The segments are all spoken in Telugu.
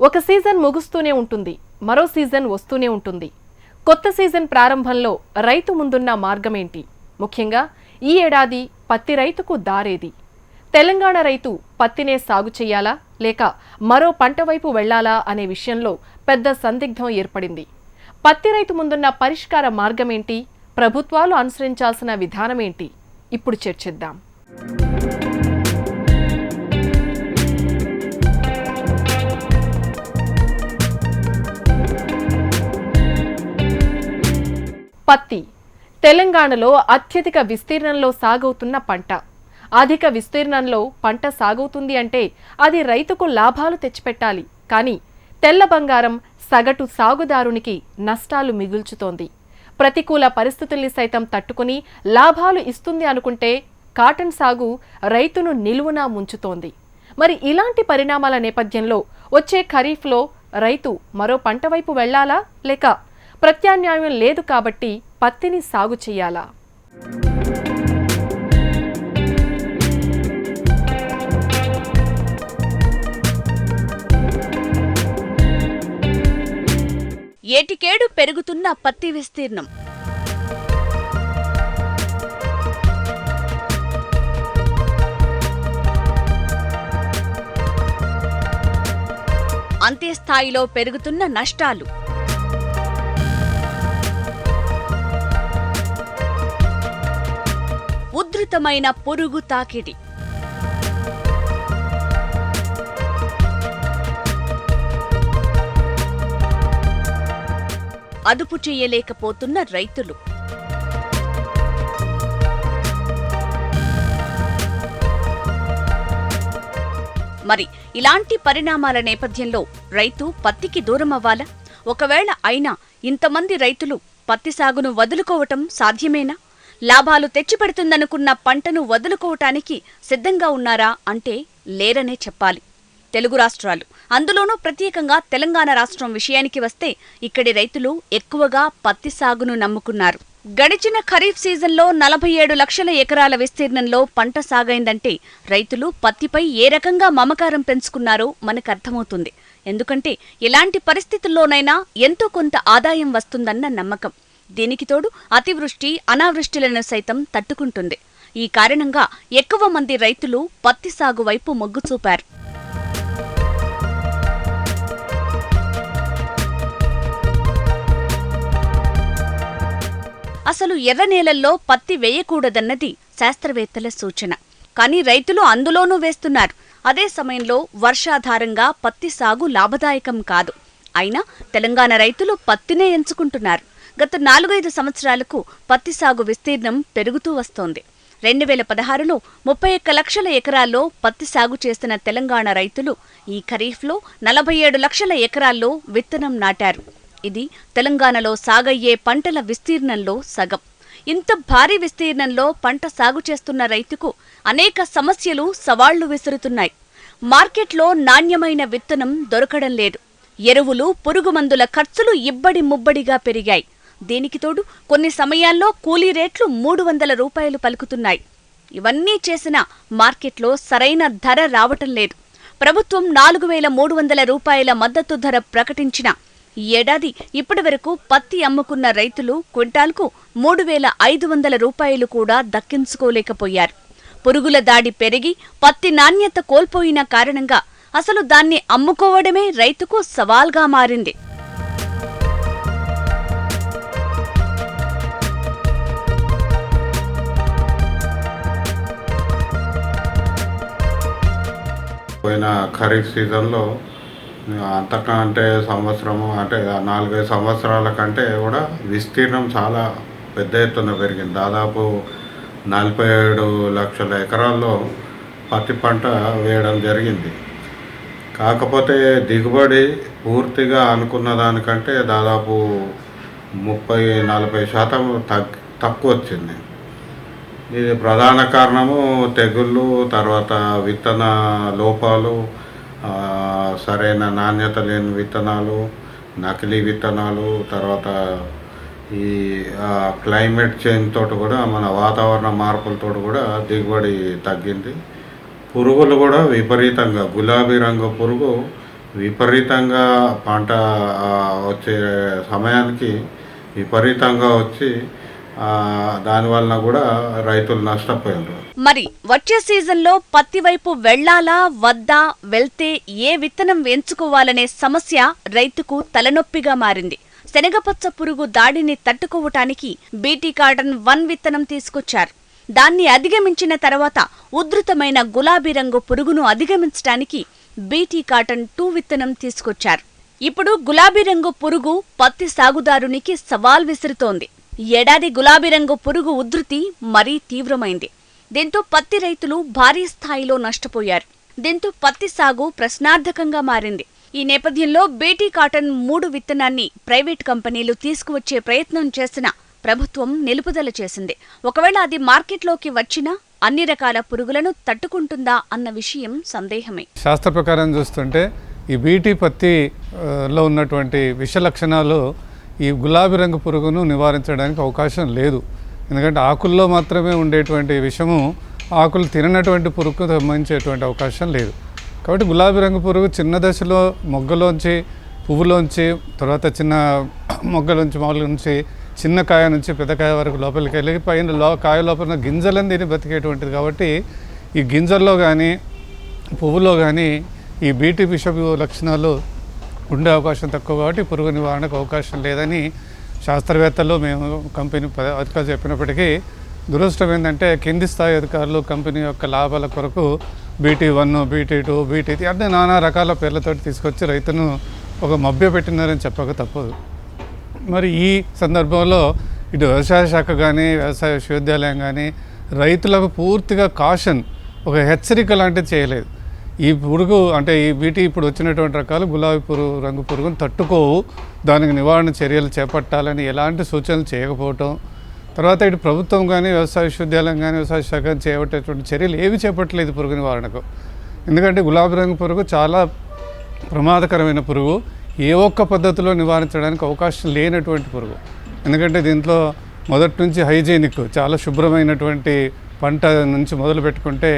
ఒక సీజన్ ముగుస్తూనే ఉంటుంది మరో సీజన్ వస్తూనే ఉంటుంది. కొత్త సీజన్ ప్రారంభంలో రైతు ముందున్న మార్గమేంటి? ముఖ్యంగా ఈ ఏడాది పత్తి రైతుకు దారేది. తెలంగాణ రైతు పత్తినే సాగు చేయాలా లేక మరో పంట వైపు వెళ్ళాలా అనే విషయంలో పెద్ద సందిగ్ధం ఏర్పడింది. పత్తి రైతు ముందున్న పరిష్కార మార్గమేంటి? ప్రభుత్వాలు అనుసరించాల్సిన విధానమేంటి? ఇప్పుడు చర్చిద్దాం. పత్తి తెలంగాణలో అత్యధిక విస్తీర్ణంలో సాగవుతున్న పంట. అధిక విస్తీర్ణంలో పంట సాగవుతుంది అంటే అది రైతుకు లాభాలు తెచ్చిపెట్టాలి. కానీ తెల్ల బంగారం సగటు సాగుదారునికి నష్టాలు మిగుల్చుతోంది. ప్రతికూల పరిస్థితుల్ని సైతం తట్టుకుని లాభాలు ఇస్తుంది అనుకుంటే కాటన్ సాగు రైతును నిలువునా ముంచుతోంది. మరి ఇలాంటి పరిణామాల నేపథ్యంలో వచ్చే ఖరీఫ్లో రైతు మరో పంట వైపు వెళ్ళాలా లేక ప్రత్యామ్నాయం లేదు కాబట్టి పత్తిని సాగు చేయాలా? ఏటికేడు పెరుగుతున్న పత్తి విస్తీర్ణం. అంతే స్థాయిలో పెరుగుతున్న నష్టాలు. విస్తృతమైన పురుగు తాకిడి. అదుపు చేయలేకపోతున్న రైతులు. మరి ఇలాంటి పరిణామాల నేపథ్యంలో రైతు పత్తికి దూరం అవ్వాలా? ఒకవేళ అయినా ఇంతమంది రైతులు పత్తి సాగును వదులుకోవటం సాధ్యమేనా? లాభాలు తెచ్చిపెడుతుందనుకున్న పంటను వదులుకోవటానికి సిద్ధంగా ఉన్నారా అంటే లేరనే చెప్పాలి. తెలుగు రాష్ట్రాలు. అందులోనూ ప్రత్యేకంగా తెలంగాణ రాష్ట్రం విషయానికి వస్తే ఇక్కడి రైతులు ఎక్కువగా పత్తి సాగును నమ్ముకున్నారు. గడిచిన ఖరీఫ్ సీజన్లో నలభై ఏడు లక్షల ఎకరాల విస్తీర్ణంలో పంట సాగైందంటే రైతులు పత్తిపై ఏ రకంగా మమకారం పెంచుకున్నారో మనకు అర్థమవుతుంది ఎందుకంటే ఎలాంటి పరిస్థితుల్లోనైనా ఎంతో కొంత ఆదాయం వస్తుందన్న నమ్మకం. దీనికి తోడు అతివృష్టి అనావృష్టిలను సైతం తట్టుకుంటుంది. ఈ కారణంగా ఎక్కువ మంది రైతులు పత్తి సాగు వైపు మొగ్గు చూపారు. అసలు ఎర్ర నేలల్లో పత్తి వేయకూడదన్నది శాస్త్రవేత్తల సూచన. కానీ రైతులు అందులోనూ వేస్తున్నారు. అదే సమయంలో వర్షాధారంగా పత్తి సాగు లాభదాయకం కాదు. అయినా తెలంగాణ రైతులు పత్తినే ఎంచుకుంటున్నారు. గత నాలుగైదు సంవత్సరాలకు పత్తి సాగు విస్తీర్ణం పెరుగుతూ వస్తోంది. రెండు వేల పదహారులో ముప్పై ఒక్క లక్షల ఎకరాల్లో పత్తి సాగు చేసిన తెలంగాణ రైతులు ఈ ఖరీఫ్లో నలభై ఏడు లక్షల ఎకరాల్లో విత్తనం నాటారు. ఇది తెలంగాణలో సాగయ్యే పంటల విస్తీర్ణంలో సగం. ఇంత భారీ విస్తీర్ణంలో పంట సాగు చేస్తున్న రైతుకు అనేక సమస్యలు సవాళ్ళు విసురుతున్నాయి. మార్కెట్లో నాణ్యమైన విత్తనం దొరకడం లేదు. ఎరువులు పురుగుమందుల ఖర్చులు ఇబ్బడి ముబ్బడిగా పెరిగాయి. దీనికి తోడు? కొన్ని సమయాల్లో కూలీ రేట్లు మూడు వందల రూపాయలు పలుకుతున్నాయి. ఇవన్నీ చేసినా మార్కెట్లో సరైన ధర రావటం లేదు. ప్రభుత్వం నాలుగు వేల మూడు వందల రూపాయల మద్దతు ధర ప్రకటించిన ఈ ఏడాది ఇప్పటివరకు పత్తి అమ్ముకున్న రైతులు క్వింటాల్కు మూడు వేల ఐదు వందల రూపాయలు కూడా దక్కించుకోలేకపోయారు. పురుగుల దాడి పెరిగి పత్తి నాణ్యత కోల్పోయిన కారణంగా అసలు దాన్ని అమ్ముకోవడమే రైతుకు సవాల్గా మారింది. పోయిన ఖరీఫ్ సీజన్లో అంతకంటే సంవత్సరము అంటే నాలుగైదు సంవత్సరాల కంటే కూడా విస్తీర్ణం చాలా పెద్ద ఎత్తున పెరిగింది. దాదాపు నలభై ఏడు లక్షల ఎకరాల్లో పత్తి పంట వేయడం జరిగింది. కాకపోతే దిగుబడి పూర్తిగా అనుకున్న దానికంటే దాదాపు ముప్పై నలభై శాతం తగ్ తక్కువ వచ్చింది ఇది ప్రధాన కారణము తెగుళ్ళు తర్వాత విత్తన లోపాలు సరైన నాణ్యత లేని విత్తనాలు నకిలీ విత్తనాలు తర్వాత ఈ క్లైమేట్ చేంజ్ తోటి కూడా మన వాతావరణ మార్పులతో కూడా దిగుబడి తగ్గింది. పురుగులు కూడా విపరీతంగా గులాబీ రంగు పురుగు విపరీతంగా పంట వచ్చే సమయానికి విపరీతంగా వచ్చి ఆ, కూడా రైతులు నష్టపోయారు. మరి వచ్చే సీజన్లో పత్తి వైపు వెళ్ళాలా వద్దా వెళ్తే ఏ విత్తనం ఎంచుకోవాలనే సమస్య రైతుకు తలనొప్పిగా మారింది. శనగపచ్చ పురుగు దాడిని తట్టుకోవటానికి బీటీ కాటన్ వన్ విత్తనం తీసుకొచ్చారు. దాన్ని అధిగమించిన తర్వాత ఉధృతమైన గులాబీ రంగు పురుగును అధిగమించటానికి బీటీ కాటన్ టూ విత్తనం తీసుకొచ్చారు. ఇప్పుడు గులాబీ రంగు పురుగు పత్తి సాగుదారునికి సవాల్ విసురుతోంది. ఏడాది గులాబీ రంగు పురుగు ఉధృతి మరీ తీవ్రమైంది. దీంతో పత్తి రైతులు భారీ స్థాయిలో నష్టపోయారు. దీంతో పత్తి సాగు ప్రశ్నార్థకంగా మారింది. ఈ నేపథ్యంలో బేటీ కాటన్ మూడు విత్తనాన్ని ప్రైవేట్ కంపెనీలు తీసుకువచ్చే ప్రయత్నం చేసిన ప్రభుత్వం నిలుపుదల చేసింది. ఒకవేళ అది మార్కెట్లోకి వచ్చినా అన్ని రకాల పురుగులను తట్టుకుంటుందా అన్న విషయం సందేహమే. శాస్త్ర ప్రకారం చూస్తుంటే ఈ బీటీ పత్తి లో ఉన్నటువంటి విష లక్షణాలు ఈ గులాబీ రంగు పురుగును నివారించడానికి అవకాశం లేదు. ఎందుకంటే ఆకుల్లో మాత్రమే ఉండేటువంటి విషము ఆకులు తిననటువంటి పురుగుకు సంబంధించేటువంటి అవకాశం లేదు. కాబట్టి గులాబీ రంగు పురుగు చిన్న దశలో మొగ్గలోంచి పువ్వులోంచి తర్వాత చిన్న మొగ్గలోంచి మొగ్గల నుంచి చిన్న కాయ నుంచి పెద్ద కాయ వరకు లోపలికి వెళ్ళి పైన లో కాయ లోపల గింజలను తిని బతికేటువంటిది. కాబట్టి ఈ గింజల్లో కానీ పువ్వులో కానీ ఈ బీటీ బిషపు లక్షణాలు ఉండే అవకాశం తక్కువ కాబట్టి పురుగు నివారణకు అవకాశం లేదని శాస్త్రవేత్తలు మేము కంపెనీ అధికారులు చెప్పినప్పటికీ దురదృష్టం ఏంటంటే కింది స్థాయి అధికారులు కంపెనీ యొక్క లాభాల కొరకు BT one BT two BT అంటే నానా రకాల పేర్లతోటి తీసుకొచ్చి రైతును ఒక మభ్య పెట్టినారని చెప్పక తప్పదు. మరి ఈ సందర్భంలో ఇటు వ్యవసాయ శాఖ కానీ వ్యవసాయ విశ్వవిద్యాలయం కానీ రైతులకు పూర్తిగా కాషన్ ఒక హెచ్చరిక లాంటిది చేయలేదు. ఈ పురుగు అంటే ఈ బీటీ ఇప్పుడు వచ్చినటువంటి రకాలు గులాబీ పురుగు రంగు పురుగును తట్టుకోవు. దానికి నివారణ చర్యలు చేపట్టాలని ఎలాంటి సూచనలు చేయకపోవటం. తర్వాత ఇటు ప్రభుత్వం కానీ వ్యవసాయ విశ్వవిద్యాలయం కానీ వ్యవసాయ శాఖ చేపట్టేటువంటి చర్యలు ఏవి చేపట్టలేదు పురుగు నివారణకు ఎందుకంటే గులాబీ రంగు పురుగు చాలా ప్రమాదకరమైన పురుగు. ఏ ఒక్క పద్ధతిలో నివారించడానికి అవకాశం లేనటువంటి పురుగు. ఎందుకంటే దీంట్లో మొదటి నుంచి హైజీనిక్ చాలా శుభ్రమైనటువంటి పంట నుంచి మొదలు పెట్టుకుంటే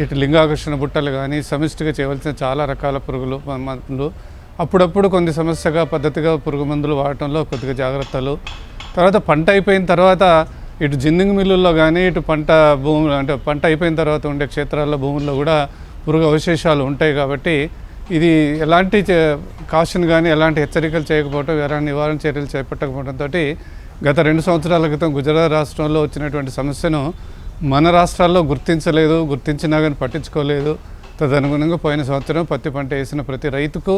ఇటు లింగాకర్షణ బుట్టలు కానీ సమిష్టిగా చేయవలసిన చాలా రకాల పురుగులు మందులు. అప్పుడప్పుడు కొన్ని సమస్యగా పద్ధతిగా పురుగు మందులు వాడటంలో కొద్దిగా జాగ్రత్తలు. తర్వాత పంట అయిపోయిన తర్వాత ఇటు జిన్నింగ్ మిల్లుల్లో కానీ ఇటు పంట భూములు అంటే పంట అయిపోయిన తర్వాత ఉండే క్షేత్రాల్లో భూముల్లో కూడా పురుగు అవశేషాలు ఉంటాయి కాబట్టి ఇది ఎలాంటి చే- కాషన్ కానీ ఎలాంటి హెచ్చరికలు చేయకపోవటం ఎలాంటి నివారణ చర్యలు చేపట్టకపోవడంతో గత రెండు సంవత్సరాల క్రితం గుజరాత్ రాష్ట్రంలో వచ్చినటువంటి సమస్యను మన రాష్ట్రాల్లో గుర్తించలేదు గుర్తించినా కానీ పట్టించుకోలేదు. తదనుగుణంగా పోయిన సంవత్సరం పత్తి పంట వేసిన ప్రతి రైతుకు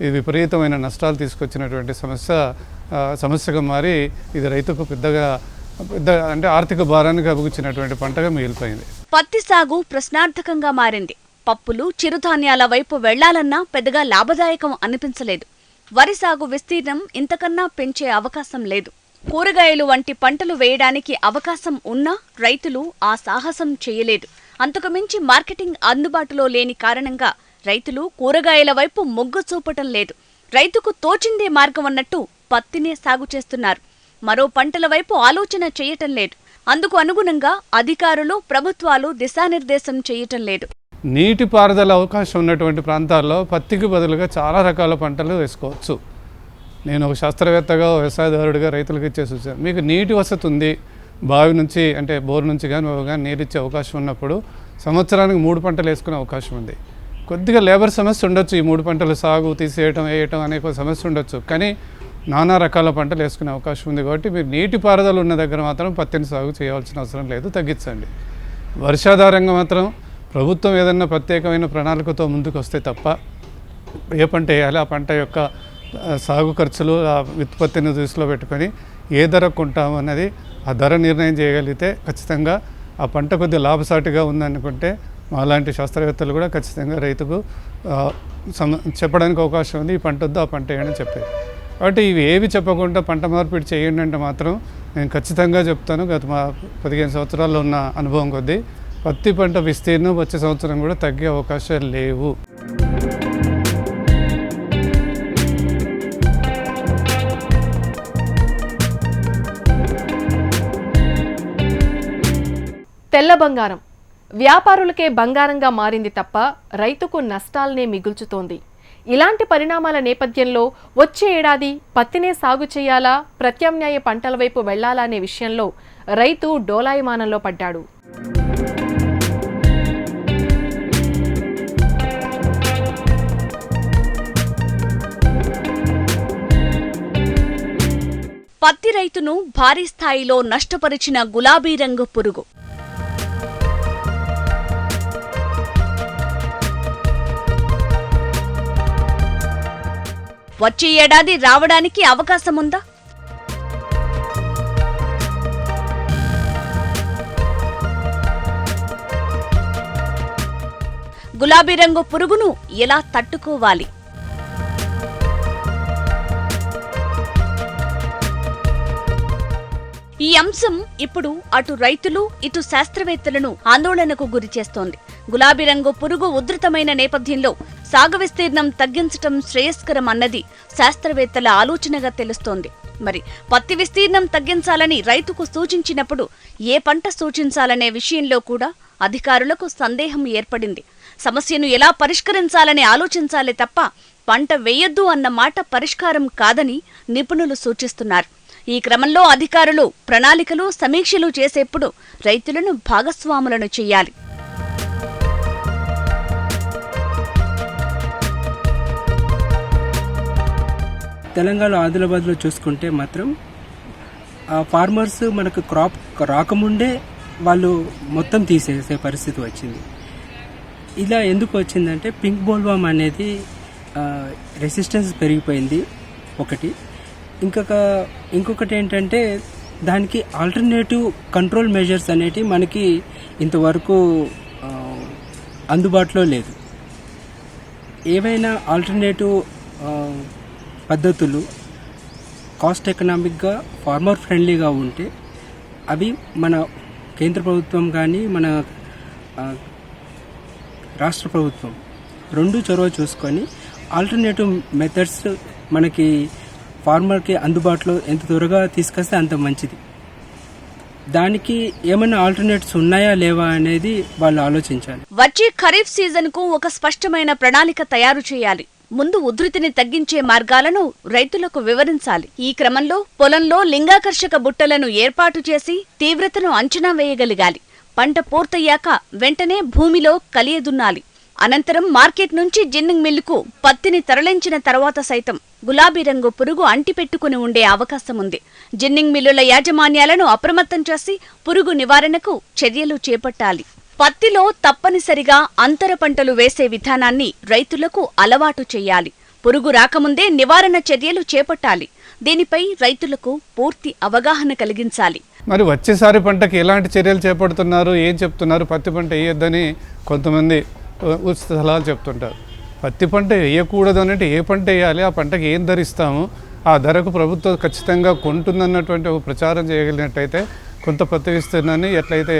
ఇది విపరీతమైన నష్టాలు తీసుకొచ్చినటువంటి సమస్య సమస్యగా మారి ఇది రైతుకు పెద్దగా పెద్ద అంటే ఆర్థిక భారాన్ని అభిగుచ్చినటువంటి పంటగా మిగిలిపోయింది. పత్తి సాగు ప్రశ్నార్థకంగా మారింది. పప్పులు చిరుధాన్యాల వైపు వెళ్ళాలన్నా పెద్దగా లాభదాయకం అనిపించలేదు. వరి సాగు విస్తీర్ణం ఇంతకన్నా పెంచే అవకాశం లేదు. కూరగాయలు వంటి పంటలు వేయడానికి అవకాశం ఉన్నా రైతులు ఆ సాహసం చేయలేదు. అంతకుమించి మార్కెటింగ్ అందుబాటులో లేని కారణంగా రైతులు కూరగాయల వైపు మొగ్గు చూపటం లేదు. రైతుకు తోచిందే మార్గం అన్నట్టు పత్తినే సాగు చేస్తున్నారు. మరో పంటల వైపు ఆలోచన చేయటం లేదు. అందుకు అనుగుణంగా అధికారులు ప్రభుత్వాలు దిశానిర్దేశం చేయటం లేదు. నీటిపారుదల అవకాశం ఉన్నటువంటి ప్రాంతాల్లో పత్తికి బదులుగా చాలా రకాల పంటలు వేసుకోవచ్చు. నేను ఒక శాస్త్రవేత్తగా వ్యవసాయదారుడిగా రైతులకు ఇచ్చే సూచన మీకు నీటి వసతి ఉంది బావి నుంచి అంటే బోర్ నుంచి కానీ కానీ నీరు ఇచ్చే అవకాశం ఉన్నప్పుడు సంవత్సరానికి మూడు పంటలు వేసుకునే అవకాశం ఉంది. కొద్దిగా లేబర్ సమస్య ఉండొచ్చు ఈ మూడు పంటలు సాగు తీసేయటం వేయటం అనే ఒక సమస్య ఉండొచ్చు. కానీ నానా రకాల పంటలు వేసుకునే అవకాశం ఉంది కాబట్టి మీరు నీటి పారుదల ఉన్న దగ్గర మాత్రం పత్తిని సాగు చేయవలసిన అవసరం లేదు తగ్గించండి. వర్షాధారంగా మాత్రం ప్రభుత్వం ఏదన్నా ప్రత్యేకమైన ప్రణాళికతో ముందుకు వస్తే తప్ప ఏ పంట వేయాలి ఆ పంట యొక్క సాగు ఖర్చులు ఆ ఉత్పత్తిని దృష్టిలో పెట్టుకొని ఏ ధర కొంటాము అనేది ఆ ధర నిర్ణయం చేయగలిగితే ఖచ్చితంగా ఆ పంట కొద్దిగా లాభసాటిగా ఉందనుకుంటే మాలాంటి శాస్త్రవేత్తలు కూడా ఖచ్చితంగా రైతుకు సమ చెప్పడానికి అవకాశం ఉంది. ఈ పంట వద్దు ఆ పంట వేయని చెప్పేది. కాబట్టి ఇవి ఏవి చెప్పకుండా పంట మార్పిడి చేయండి అంటే మాత్రం నేను ఖచ్చితంగా చెప్తాను. గత మా పదిహేను సంవత్సరాల్లో ఉన్న అనుభవం కొద్దీ పత్తి పంట విస్తీర్ణం వచ్చే సంవత్సరం కూడా తగ్గే అవకాశాలు లేవు. తెల్ల బంగారం. వ్యాపారులకే బంగారంగా మారింది తప్ప రైతుకు నష్టాలనే మిగుల్చుతోంది. ఇలాంటి పరిణామాల నేపథ్యంలో వచ్చే ఏడాది పత్తినే సాగు చేయాలా ప్రత్యామ్నాయ పంటల వైపు వెళ్ళాలా అనే విషయంలో రైతు డోలాయమానంలో పడ్డాడు. పత్తి రైతును భారీ స్థాయిలో నష్టపరిచిన గులాబీ రంగు పురుగు. వచ్చే ఏడాది రావడానికి అవకాశం ఉందా గులాబీ రంగు పురుగును ఎలా తట్టుకోవాలి? ఈ అంశం ఇప్పుడు అటు రైతులు ఇటు శాస్త్రవేత్తలను ఆందోళనకు గురిచేస్తోంది. గులాబీ రంగు పురుగు ఉధృతమైన నేపథ్యంలో సాగు విస్తీర్ణం తగ్గించటం శ్రేయస్కరం అన్నది శాస్త్రవేత్తల ఆలోచనగా తెలుస్తోంది. మరి పత్తి విస్తీర్ణం తగ్గించాలని రైతుకు సూచించినప్పుడు ఏ పంట సూచించాలనే విషయంలో కూడా అధికారులకు సందేహం ఏర్పడింది. సమస్యను ఎలా పరిష్కరించాలని ఆలోచించాలే తప్ప పంట వేయొద్దు అన్న మాట పరిష్కారం కాదని నిపుణులు సూచిస్తున్నారు. ఈ క్రమంలో అధికారులు ప్రణాళికలు సమీక్షలు చేసేప్పుడు రైతులను భాగస్వాములను చేయాలి. తెలంగాణ ఆదిలాబాద్లో చూసుకుంటే మాత్రం ఫార్మర్స్ మనకు క్రాప్ రాకముందే వాళ్ళు మొత్తం తీసేసే పరిస్థితి వచ్చింది. ఇలా ఎందుకు వచ్చిందంటే పింక్ బోల్వామ్ అనేది రెసిస్టెన్స్ పెరిగిపోయింది ఒకటి. ఇంకొక ఇంకొకటి ఏంటంటే దానికి ఆల్టర్నేటివ్ కంట్రోల్ మెజర్స్ అనేటివి మనకి ఇంతవరకు అందుబాటులో లేదు. ఏవైనా ఆల్టర్నేటివ్ పద్ధతులు కాస్ట్ ఎకనామిక్గా ఫార్మర్ ఫ్రెండ్లీగా ఉంటే అవి మన కేంద్ర ప్రభుత్వం కానీ మన రాష్ట్ర ప్రభుత్వం రెండు చొరవ చూసుకొని ఆల్టర్నేటివ్ మెథడ్స్ మనకి ఫార్మర్కి అందుబాటులో ఎంత త్వరగా తీసుకొస్తే అంత మంచిది. దానికి ఏమైనా ఆల్టర్నేట్స్ ఉన్నాయా లేవా అనేది వాళ్ళు ఆలోచించాలి. వచ్చే ఖరీఫ్ సీజన్కు ఒక స్పష్టమైన ప్రణాళిక తయారు చేయాలి. ముందు ఉధృతిని తగ్గించే మార్గాలను రైతులకు వివరించాలి. ఈ క్రమంలో పొలంలో లింగాకర్షక బుట్టలను ఏర్పాటు చేసి తీవ్రతను అంచనా వేయగలిగాలి. పంట పూర్తయ్యాక వెంటనే భూమిలో కలియదున్నాలి. అనంతరం మార్కెట్ నుంచి జిన్నింగ్ మిల్లుకు పత్తిని తరలించిన తర్వాత సైతం గులాబీ రంగు పురుగు అంటిపెట్టుకుని ఉండే అవకాశం ఉంది. జిన్నింగ్ మిల్లుల యాజమాన్యాలను అప్రమత్తం చేసి పురుగు నివారణకు చర్యలు చేపట్టాలి. పత్తిలో తప్పనిసరిగా అంతర పంటలు వేసే విధానాన్ని రైతులకు అలవాటు చేయాలి. పురుగు రాకముందే నివారణ చర్యలు చేపట్టాలి. దీనిపై రైతులకు పూర్తి అవగాహన కలిగించాలి. మరి వచ్చేసారి పంటకి ఎలాంటి చర్యలు చేపడుతున్నారు ఏం చెప్తున్నారు? పత్తి పంట వేయొద్దని కొంతమంది ఉచిత సలహాలు చెప్తుంటారు. పత్తి పంట వేయకూడదు అంటే ఏ పంట వేయాలి? ఆ పంటకి ఏం ధరిస్తాము ఆ ధరకు ప్రభుత్వం ఖచ్చితంగా కొంటుందన్నటువంటి ఒక ప్రచారం చేయగలిగినట్టయితే కొంత పత్తి విస్తీర్ణాన్ని ఎట్లయితే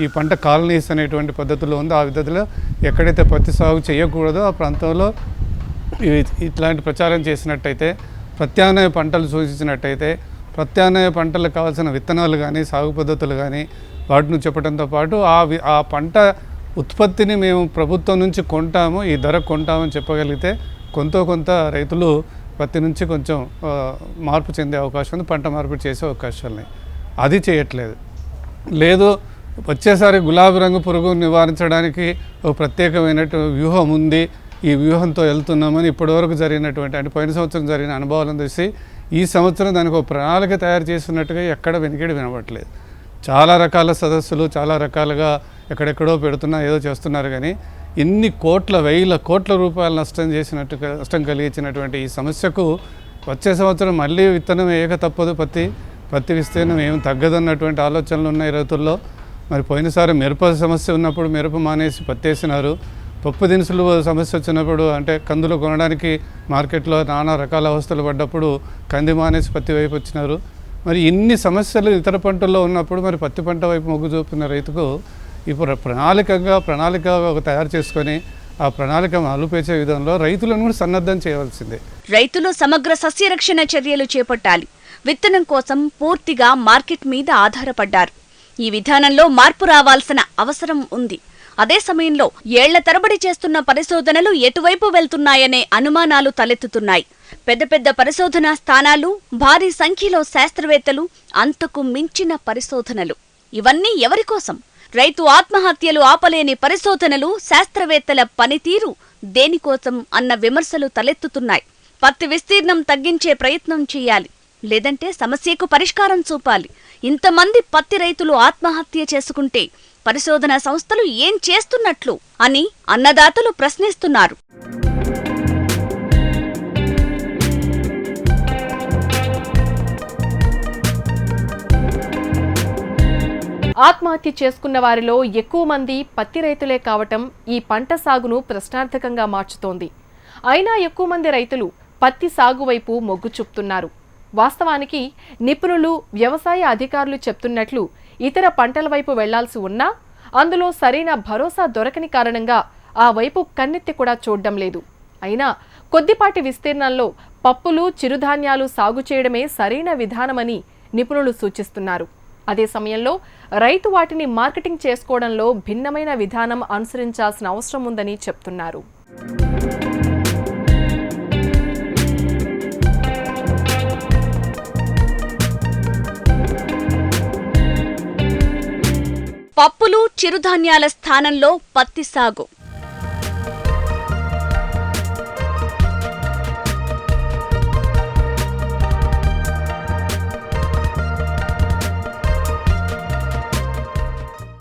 ఈ పంట కాలనీస్ అనేటువంటి పద్ధతిలో ఉందో. ఆ పద్ధతిలో ఎక్కడైతే పత్తి సాగు చేయకూడదో ఆ ప్రాంతంలో ఇట్లాంటి ప్రచారం చేసినట్టయితే ప్రత్యామ్నాయ పంటలు సూచించినట్టయితే ప్రత్యామ్నాయ పంటలకు కావాల్సిన విత్తనాలు కానీ సాగు పద్ధతులు కానీ వాటిని చెప్పడంతో పాటు ఆ వి- ఆ పంట ఉత్పత్తిని మేము ప్రభుత్వం నుంచి కొంటాము ఈ ధర కొంటామని చెప్పగలిగితే కొంత కొంత రైతులు పత్తి నుంచి కొంచెం మార్పు చెందే అవకాశం ఉంది పంట మార్పిడి చేసే అవకాశాలు ఉన్నాయి. అది చేయట్లేదు. లేదు వచ్చేసారి గులాబీ రంగు పురుగు నివారించడానికి ఒక ప్రత్యేకమైనటువంటి వ్యూహం ఉంది. ఈ వ్యూహంతో వెళ్తున్నామని ఇప్పటివరకు జరిగినటువంటి అంటే పోయిన సంవత్సరం జరిగిన అనుభవాలను చూసి ఈ సంవత్సరం దానికి ఒక ప్రణాళిక తయారు చేస్తున్నట్టుగా ఎక్కడ వెనుకడి వినబట్లేదు చాలా రకాల సదస్సులు చాలా రకాలుగా ఎక్కడెక్కడో పెడుతున్నా ఏదో చేస్తున్నారు కానీ ఎన్ని కోట్ల వేల కోట్ల రూపాయలు నష్టం చేసినట్టు నష్టం కలిగించినటువంటి ఈ సమస్యకు వచ్చే సంవత్సరం మళ్ళీ విత్తనం వేయక తప్పదు పత్తి. పత్తి విస్తీర్ణం ఏం తగ్గదన్నటువంటి ఆలోచనలు ఉన్నాయి రైతుల్లో. మరి పోయినసారి మిరప సమస్య ఉన్నప్పుడు మిరప మానేసి పత్తేసినారు. పప్పు దినుసులు సమస్య వచ్చినప్పుడు అంటే కందులు కొనడానికి మార్కెట్లో నానా రకాల అవస్థలు పడ్డప్పుడు కంది మానేసి పత్తి వైపు వచ్చినారు. మరి ఇన్ని సమస్యలు ఇతర పంటల్లో ఉన్నప్పుడు మరి పత్తి పంట వైపు మొగ్గు చూపిన రైతుకు ఇప్పుడు ప్రణాళికగా ప్రణాళిక ఒక తయారు చేసుకొని ఆ ప్రణాళిక అలుపేచే విధంలో రైతులను కూడా సన్నద్ధం చేయవలసిందే. రైతులు సమగ్ర సస్యరక్షణ చర్యలు చేపట్టాలి. విత్తనం కోసం పూర్తిగా మార్కెట్ మీద ఆధారపడ్డారు. ఈ విధానంలో మార్పు రావాల్సిన అవసరం ఉంది. అదే సమయంలో ఏళ్ళ తరబడి చేస్తున్న పరిశోధనలు ఎటువైపు వెళ్తున్నాయనే అనుమానాలు తలెత్తుతున్నాయి. పెద్ద పెద్ద పరిశోధనా స్థానాలు భారీ సంఖ్యలో శాస్త్రవేత్తలు అంతకు మించిన పరిశోధనలు. ఇవన్నీ ఎవరి కోసం? రైతు ఆత్మహత్యలు ఆపలేని పరిశోధనలు శాస్త్రవేత్తల పనితీరు దేనికోసం అన్న విమర్శలు తలెత్తుతున్నాయి. పత్తి విస్తీర్ణం తగ్గించే ప్రయత్నం చేయాలి. లేదంటే సమస్యకు పరిష్కారం చూపాలి. ఇంతమంది పత్తి రైతులు ఆత్మహత్య చేసుకుంటే పరిశోధనా సంస్థలు ఏం చేస్తున్నట్లు అని అన్నదాతలు ప్రశ్నిస్తున్నారు. ఆత్మహత్య చేసుకున్న వారిలో ఎక్కువ మంది పత్తి రైతులే కావటం ఈ పంట సాగును ప్రశ్నార్థకంగా మార్చుతోంది. అయినా ఎక్కువ మంది రైతులు పత్తి సాగు వైపు మొగ్గు చూపుతున్నారు. వాస్తవానికి నిపుణులు వ్యవసాయ అధికారులు చెప్తున్నట్లు ఇతర పంటల వైపు వెళ్ళాల్సి ఉన్నా అందులో సరైన భరోసా దొరకని కారణంగా ఆ వైపు కన్నెత్తి కూడా చూడడం లేదు. అయినా కొద్దిపాటి విస్తీర్ణంలో పప్పులు చిరుధాన్యాలు సాగు చేయడమే సరైన విధానమని నిపుణులు సూచిస్తున్నారు. అదే సమయంలో రైతు వాటిని మార్కెటింగ్ చేసుకోవడంలో భిన్నమైన విధానం అనుసరించాల్సిన అవసరం ఉందని చెప్తున్నారు. పప్పులు చిరుధాన్యాల స్థానంలో పత్తి సాగు.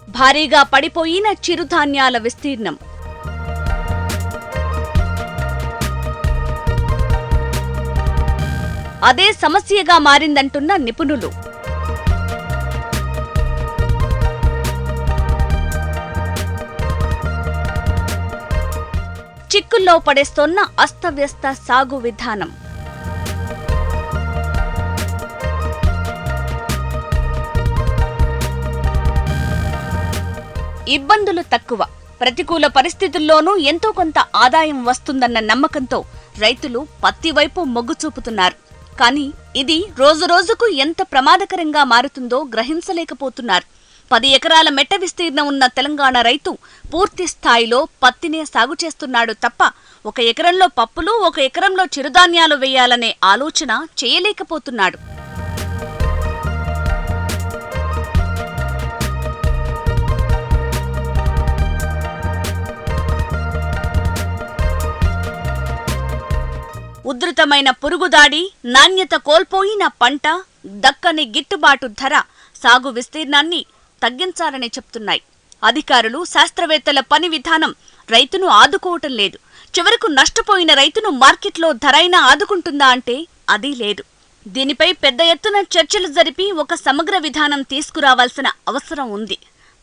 భారీగా పడిపోయిన చిరుధాన్యాల విస్తీర్ణం. అదే సమస్యగా మారిందంటున్న నిపుణులు. చిక్కుల్లో పడేస్తోన్న అస్తవ్యస్త సాగు విధానం. ఇబ్బందులు తక్కువ. ప్రతికూల పరిస్థితుల్లోనూ ఎంతో కొంత ఆదాయం వస్తుందన్న నమ్మకంతో రైతులు పత్తి వైపు మొగ్గు చూపుతున్నారు. కానీ ఇది రోజురోజుకు ఎంత ప్రమాదకరంగా మారుతుందో గ్రహించలేకపోతున్నారు. పది ఎకరాల మెట్ట విస్తీర్ణం ఉన్న తెలంగాణ రైతు పూర్తి స్థాయిలో పత్తినే సాగు చేస్తున్నాడు తప్ప ఒక ఎకరంలో పప్పులు ఒక ఎకరంలో చిరుధాన్యాలు వేయాలనే ఆలోచన చేయలేకపోతున్నాడు. ఉధృతమైన పురుగుదాడి నాణ్యత కోల్పోయిన పంట దక్కని గిట్టుబాటు ధర సాగు విస్తీర్ణాన్ని తగ్గించాలని చెప్తున్నాయి. అధికారులు శాస్త్రవేత్తల పని విధానం రైతును ఆదుకోవటం లేదు. చివరకు నష్టపోయిన రైతును మార్కెట్లో ధరైనా ఆదుకుంటుందా అంటే అది లేదు. దీనిపై పెద్ద ఎత్తున చర్చలు జరిపి ఒక సమగ్ర విధానం తీసుకురావాల్సిన అవసరం ఉంది.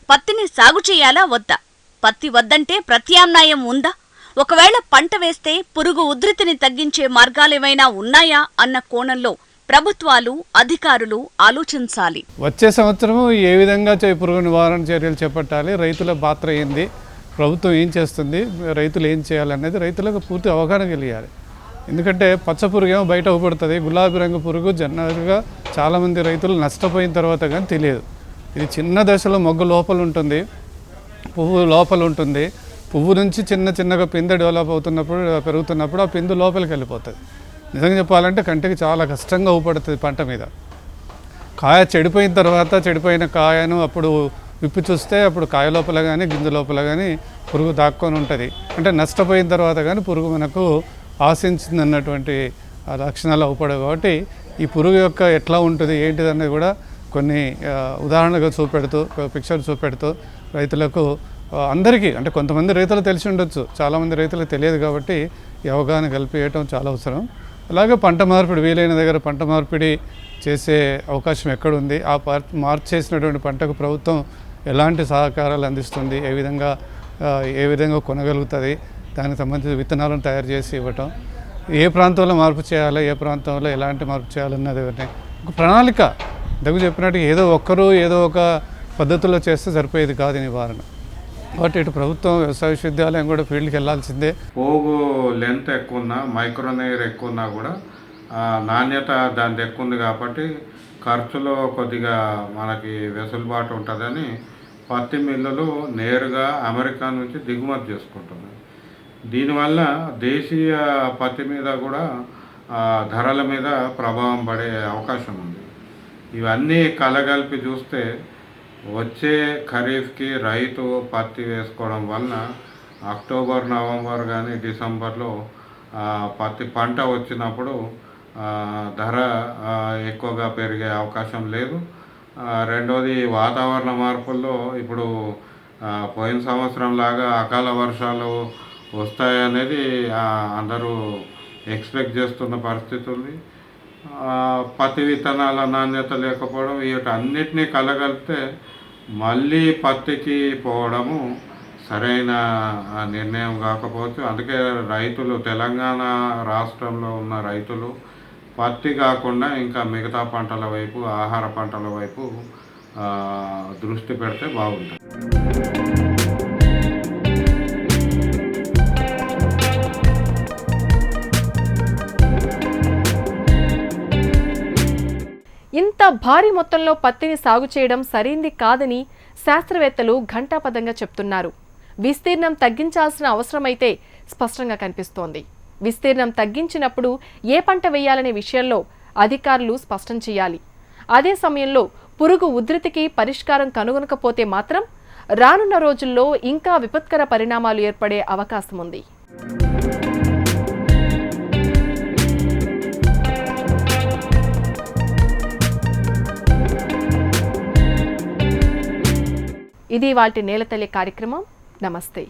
పత్తిని సాగు చేయాలా వద్దా? పత్తి వద్దంటే ప్రత్యామ్నాయం ఉందా? ఒకవేళ పంట వేస్తే పురుగు ఉధృతిని తగ్గించే మార్గాలేమైనా ఉన్నాయా అన్న కోణంలో ప్రభుత్వాలు అధికారులు ఆలోచించాలి. వచ్చే సంవత్సరము ఏ విధంగా చే- పురుగు నివారణ చర్యలు చేపట్టాలి రైతుల పాత్ర ఏంది ప్రభుత్వం ఏం చేస్తుంది రైతులు ఏం చేయాలనేది రైతులకు పూర్తి అవగాహన కలిగాలి. ఎందుకంటే పచ్చ పురుగు ఏమో బయట అవుపడుతుంది గులాబీ రంగు పురుగు జనరల్గా చాలామంది రైతులు నష్టపోయిన తర్వాత కానీ తెలియదు. ఇది చిన్న దశలో మొగ్గు లోపల ఉంటుంది పువ్వు లోపల ఉంటుంది పువ్వు నుంచి చిన్న చిన్నగా పిందె డెవలప్ అవుతున్నప్పుడు పెరుగుతున్నప్పుడు ఆ పిందు లోపలికి వెళ్ళిపోతుంది. నిజంగా చెప్పాలంటే కంటికి చాలా కష్టంగా ఊపడుతుంది పంట మీద. కాయ చెడిపోయిన తర్వాత చెడిపోయిన కాయను అప్పుడు విప్పి చూస్తే అప్పుడు కాయ లోపల కానీ గింజ లోపల కానీ పురుగు దాక్కొని ఉంటుంది. అంటే నష్టపోయిన తర్వాత కానీ పురుగు మనకు ఆశించింది అన్నటువంటి లక్షణాలు అవుపడవు కాబట్టి ఈ పురుగు యొక్క ఎట్లా ఉంటుంది ఏంటిది అనేది కూడా కొన్ని ఉదాహరణగా చూపెడుతూ పిక్చర్ చూపెడుతూ రైతులకు అందరికీ అంటే కొంతమంది రైతులు తెలిసి ఉండొచ్చు. చాలామంది రైతులకు తెలియదు కాబట్టి ఈ అవగాహన కల్పించడం చాలా అవసరం. అలాగే పంట మార్పిడి వీలైన దగ్గర పంట మార్పిడి చేసే అవకాశం ఎక్కడుంది? ఆ మార్పు చేసినటువంటి పంటకు ప్రభుత్వం ఎలాంటి సహకారాలు అందిస్తుంది? ఏ విధంగా ఏ విధంగా కొనగలుగుతుంది? దానికి సంబంధించిన విత్తనాలను తయారు చేసి ఇవ్వటం. ఏ ప్రాంతంలో మార్పు చేయాలి? ఏ ప్రాంతంలో ఎలాంటి మార్పు చేయాలన్నది ఒకటి. ఒక ప్రణాళిక. దగ్గర చెప్పినట్టు ఏదో ఒక్కరు ఏదో ఒక పద్ధతిలో చేస్తే సరిపోయేది కాదు నివారణ. కాబట్టి ఇటు ప్రభుత్వం వ్యవసాయ విశ్వవిద్యాలయం కూడా ఫీల్డ్కి వెళ్ళాల్సిందే. పోగు లెంత్ ఎక్కువ ఉన్నా మైక్రోనేర్ ఎక్కువ ఉన్నా కూడా నాణ్యత దాని ఎక్కువ ఉంది కాబట్టి ఖర్చులో కొద్దిగా మనకి వెసులుబాటు ఉంటుందని పత్తి మిల్లులు నేరుగా అమెరికా నుంచి దిగుమతి చేసుకుంటున్నాయి. దీనివల్ల దేశీయ పత్తి మీద కూడా ధరల మీద ప్రభావం పడే అవకాశం ఉంది. ఇవన్నీ కలగలిపి చూస్తే వచ్చే ఖరీఫ్కి రైతు పత్తి వేసుకోవడం వలన అక్టోబర్ నవంబర్ కానీ డిసెంబర్లో పత్తి పంట వచ్చినప్పుడు ధర ఎక్కువగా పెరిగే అవకాశం లేదు. రెండవది రెండోది వాతావరణ మార్పుల్లో ఇప్పుడు పోయిన సంవత్సరం లాగా అకాల వర్షాలు వస్తాయనేది అందరూ ఎక్స్పెక్ట్ చేస్తున్న పరిస్థితి ఉంది పత్తి విత్తనాల నాణ్యత లేకపోవడం వీటన్నిటినీ కలగలిపితే మళ్ళీ పత్తికి పోవడము సరైన నిర్ణయం కాకపోవచ్చు. అందుకే రైతులు తెలంగాణ రాష్ట్రంలో ఉన్న రైతులు పత్తి కాకుండా ఇంకా మిగతా పంటల వైపు ఆహార పంటల వైపు దృష్టి పెడితే బాగుంటుంది. భారీ మొత్తంలో పత్తిని సాగు చేయడం సరైంది కాదని శాస్త్రవేత్తలు ఘంటాపదంగా చెప్తున్నారు. విస్తీర్ణం తగ్గించాల్సిన అవసరమైతే స్పష్టంగా కనిపిస్తోంది. విస్తీర్ణం తగ్గించినప్పుడు ఏ పంట వేయాలనే విషయంలో అధికారులు స్పష్టం చేయాలి. అదే సమయంలో పురుగు ఉధృతికి పరిష్కారం కనుగొనకపోతే మాత్రం రానున్న రోజుల్లో ఇంకా విపత్కర పరిణామాలు ఏర్పడే అవకాశం ఉంది ఇది వాటి నేలతల్లి కార్యక్రమం. నమస్తే.